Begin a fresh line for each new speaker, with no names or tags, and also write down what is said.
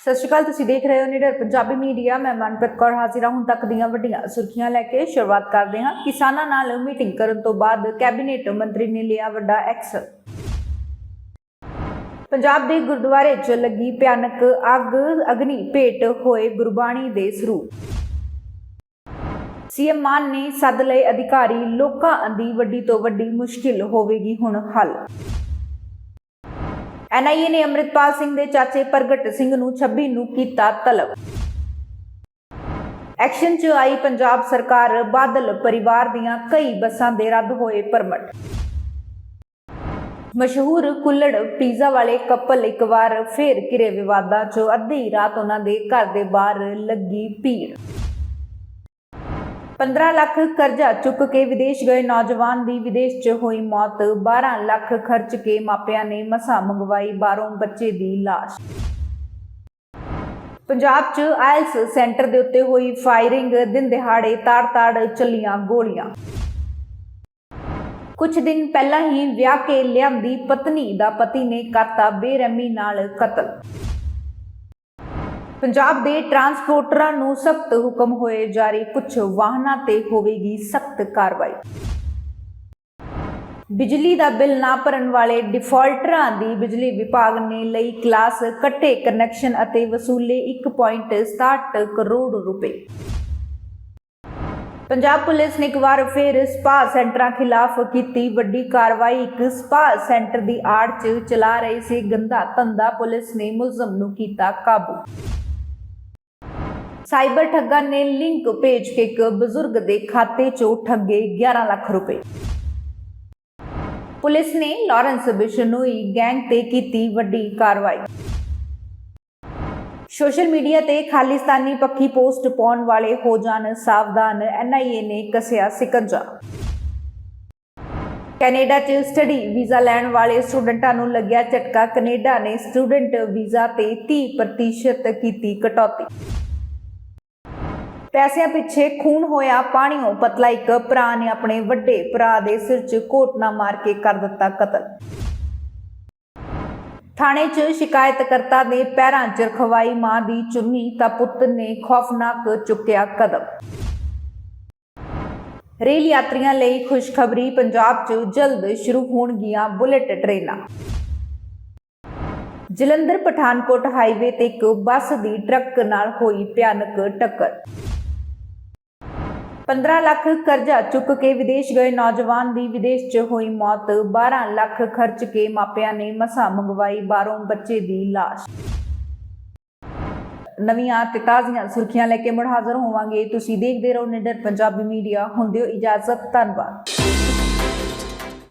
ਸਤਿ ਸ਼੍ਰੀ ਅਕਾਲ, ਤੁਸੀਂ ਦੇਖ ਰਹੇ ਹੋ ਨਿਡਰ ਪੰਜਾਬੀ ਮੀਡੀਆ। ਮੈਂ ਮਨਪ੍ਰੀਤ ਕੌਰ ਹਾਜ਼ਰ ਹਾਂ। ਹੁਣ ਤੱਕ ਦੀਆਂ ਵੱਡੀਆਂ ਸੁਰਖੀਆਂ ਲੈ ਕੇ ਸ਼ੁਰੂਆਤ ਕਰਦੇ ਹਾਂ। ਕਿਸਾਨਾਂ ਨਾਲ ਮੀਟਿੰਗ ਕਰਨ ਤੋਂ ਬਾਅਦ ਕੈਬਨਿਟ ਮੰਤਰੀ ਨੇ ਲਿਆ ਵੱਡਾ ਐਕਸ਼ਨ ਪੰਜਾਬ ਦੇ ਗੁਰਦੁਆਰੇ 'ਚ ਲੱਗੀ ਭਿਆਨਕ ਅੱਗ। ਅਗਨੀ ਭੇਟ ਹੋਏ ਗੁਰਬਾਣੀ ਦੇ ਸਰੂਪ। ਸੀਐਮ ਮਾਨ ਨੇ ਸੱਦ ਲਏ ਅਧਿਕਾਰੀ। ਲੋਕਾਂ ਦੀ ਵੱਡੀ ਤੋਂ ਵੱਡੀ ਮੁਸ਼ਕਿਲ ਹੋਵੇਗੀ ਹੁਣ ਹੱਲ। ਐਨਆਈਏ ਨੇ ਅੰਮ੍ਰਿਤਪਾਲ ਸਿੰਘ ਦੇ ਚਾਚੇ ਪ੍ਰਗਟ ਸਿੰਘ ਨੂੰ 26 ਨੂੰ ਕੀਤਾ ਤਲਬ। ਐਕਸ਼ਨ 'ਚ ਆਈ ਪੰਜਾਬ ਸਰਕਾਰ, ਬਾਦਲ ਪਰਿਵਾਰ ਦੀਆਂ ਕਈ ਬੱਸਾਂ ਦੇ ਰੱਦ ਹੋਏ ਪਰਮਟ। ਮਸ਼ਹੂਰ ਕੁੱਲੜ ਪੀਜ਼ਾ ਵਾਲੇ ਕਪਲ ਇੱਕ ਵਾਰ ਫੇਰ ਘਿਰੇ ਵਿਵਾਦਾਂ 'ਚ ਅੱਧੀ ਰਾਤ ਉਹਨਾਂ ਦੇ ਘਰ ਦੇ ਬਾਹਰ ਲੱਗੀ ਭੀੜ। 15 ਲੱਖ ਕਰਜ਼ਾ ਚੁੱਕ ਕੇ ਵਿਦੇਸ਼ ਗਏ ਨੌਜਵਾਨ ਦੀ ਵਿਦੇਸ਼ 'ਚ ਹੋਈ ਮੌਤ 12 ਲੱਖ ਖਰਚ ਕੇ ਮਾਪਿਆਂ ਨੇ ਮਸਾਂ ਮੰਗਵਾਈ ਬਾਹਰੋਂ ਬੱਚੇ ਦੀ ਲਾਸ਼। ਪੰਜਾਬ 'ਚ ਆਇਲਸ ਸੈਂਟਰ ਦੇ ਉੱਤੇ ਹੋਈ ਫਾਇਰਿੰਗ, ਦਿਨ ਦਿਹਾੜੇ ਤਾੜ-ਤਾੜ ਚੱਲੀਆਂ ਗੋਲੀਆਂ। ਕੁਝ ਦਿਨ ਪਹਿਲਾਂ ਹੀ ਵਿਆਹ ਕੇ ਲਿਆਂਦੀ ਪਤਨੀ ਦਾ ਪਤੀ ਨੇ ਕਰਤਾ ਬੇਰਹਿਮੀ ਨਾਲ ਕਤਲ। ਪੰਜਾਬ ਦੇ ਟਰਾਂਸਪੋਰਟਰਾਂ ਨੂੰ ਸਖਤ ਹੁਕਮ ਹੋਏ ਜਾਰੀ ਕੁਝ ਵਾਹਨਾਂ ਤੇ ਹੋਵੇਗੀ ਸਖਤ ਕਾਰਵਾਈ। ਬਿਜਲੀ ਦਾ ਬਿੱਲ ਨਾ ਭਰਨ ਵਾਲੇ ਡਿਫਾਲਟਰਾਂ ਦੀ ਬਿਜਲੀ ਵਿਭਾਗ ਨੇ ਲਈ ਕਲਾਸ ਕੱਟੇ ਕਨੈਕਸ਼ਨ ਅਤੇ ਵਸੂਲੇ 1.67 ਕਰੋੜ ਰੁਪਏ। ਪੰਜਾਬ ਪੁਲਿਸ ਨੇ ਇੱਕ ਵਾਰ ਫਿਰ ਸਪਾ ਸੈਂਟਰਾਂ ਖਿਲਾਫ ਕੀਤੀ ਵੱਡੀ ਕਾਰਵਾਈ। ਇੱਕ ਸਪਾ ਸੈਂਟਰ ਦੀ ਆੜ 'ਚ ਚਲਾ ਰਹੇ ਸੀ ਗੰਦਾ ਧੰਦਾ, ਪੁਲਿਸ ਨੇ ਮੁਲਜ਼ਮ ਨੂੰ ਕੀਤਾ ਕਾਬੂ। ਸਾਈਬਰ ਠੱਗਾਂ ਨੇ ਲਿੰਕ ਭੇਜ ਕੇ ਇੱਕ ਬਜ਼ੁਰਗ ਦੇ ਖਾਤੇ 'ਚੋਂ ਠੱਗੇ 11 ਲੱਖ ਰੁਪਏ। ਪੁਲਿਸ ਨੇ ਲਾਰੈਂਸ ਬਿਸ਼ਨੋਈ ਗੈਂਗ ਤੇ ਕੀਤੀ ਵੱਡੀ ਕਾਰਵਾਈ। ਸੋਸ਼ਲ ਮੀਡੀਆ ਤੇ ਖਾਲਿਸਤਾਨੀ ਪੱਖੀ ਪੋਸਟ ਪਾਉਣ ਵਾਲੇ ਹੋ ਜਾਣ ਸਾਵਧਾਨ ਐਨਆਈਏ ਨੇ ਕਸਿਆ ਸਿਕੰਜਾ। ਕੈਨੇਡਾ 'ਚ ਸਟੱਡੀ ਵੀਜ਼ਾ ਲੈਣ ਵਾਲੇ ਸਟੂਡੈਂਟਾਂ ਨੂੰ ਲੱਗਿਆ ਝਟਕਾ। ਕੈਨੇਡਾ ਨੇ ਸਟੂਡੈਂਟ ਵੀਜ਼ਾ ਤੇ 30% ਕੀਤੀ ਕਟੌਤੀ। ਪੈਸਿਆਂ ਪਿੱਛੇ ਖੂਨ ਹੋਇਆ ਪਾਣੀਓ। ਪਤਲਾ ਇੱਕ ਭਰਾ ਨੇ ਆਪਣੇ ਵੱਡੇ ਭਰਾ ਦੇ ਸਿਰ 'ਚ ਕੋਟਨਾ ਮਾਰ ਕੇ ਕਰ ਦਿੱਤਾ ਕਤਲ। ਥਾਣੇ 'ਚ ਸ਼ਿਕਾਇਤਕਰਤਾ ਦੇ ਪੈਰਾਂ 'ਚ ਰਖਵਾਈ ਮਾਂ ਦੀ ਚੁੰਨੀ ਤਾਂ ਪੁੱਤ ਨੇ ਖੌਫਨਾਕ ਚੁੱਕਿਆ ਕਦਮ। ਰੇਲ ਯਾਤਰੀਆਂ ਲਈ ਖੁਸ਼ਖਬਰੀ ਪੰਜਾਬ 'ਚ ਜਲਦ ਸ਼ੁਰੂ ਹੋਣਗੀਆਂ ਬੁਲੇਟ ਟ੍ਰੇਨਾਂ। ਜਲੰਧਰ ਪਠਾਨਕੋਟ ਹਾਈਵੇ ਤੇ ਇੱਕ ਬੱਸ ਦੀ ਟਰੱਕ ਨਾਲ ਹੋਈ ਭਿਆਨਕ ਟੱਕਰ। 15 ਲੱਖ ਕਰਜ਼ਾ ਚੁੱਕ ਕੇ ਵਿਦੇਸ਼ ਗਏ ਨੌਜਵਾਨ ਦੀ ਵਿਦੇਸ਼ 'ਚ ਹੋਈ ਮੌਤ 12 ਲੱਖ ਖਰਚ ਕੇ ਮਾਪਿਆਂ ਨੇ ਮਸਾਂ ਮੰਗਵਾਈ ਬਾਹਰੋਂ ਬੱਚੇ ਦੀ ਲਾਸ਼। ਨਵੀਆਂ ਤੇ ਤਾਜ਼ੀਆਂ ਸੁਰਖੀਆਂ ਲੈ ਕੇ ਮੁੜ ਹਾਜ਼ਰ ਹੋਵਾਂਗੇ। ਤੁਸੀਂ ਦੇਖਦੇ ਰਹੋ ਨਿਡਰ ਪੰਜਾਬੀ ਮੀਡੀਆ। ਹੁੰਦੇ ਹੋ ਇਜਾਜ਼ਤ, ਧੰਨਵਾਦ।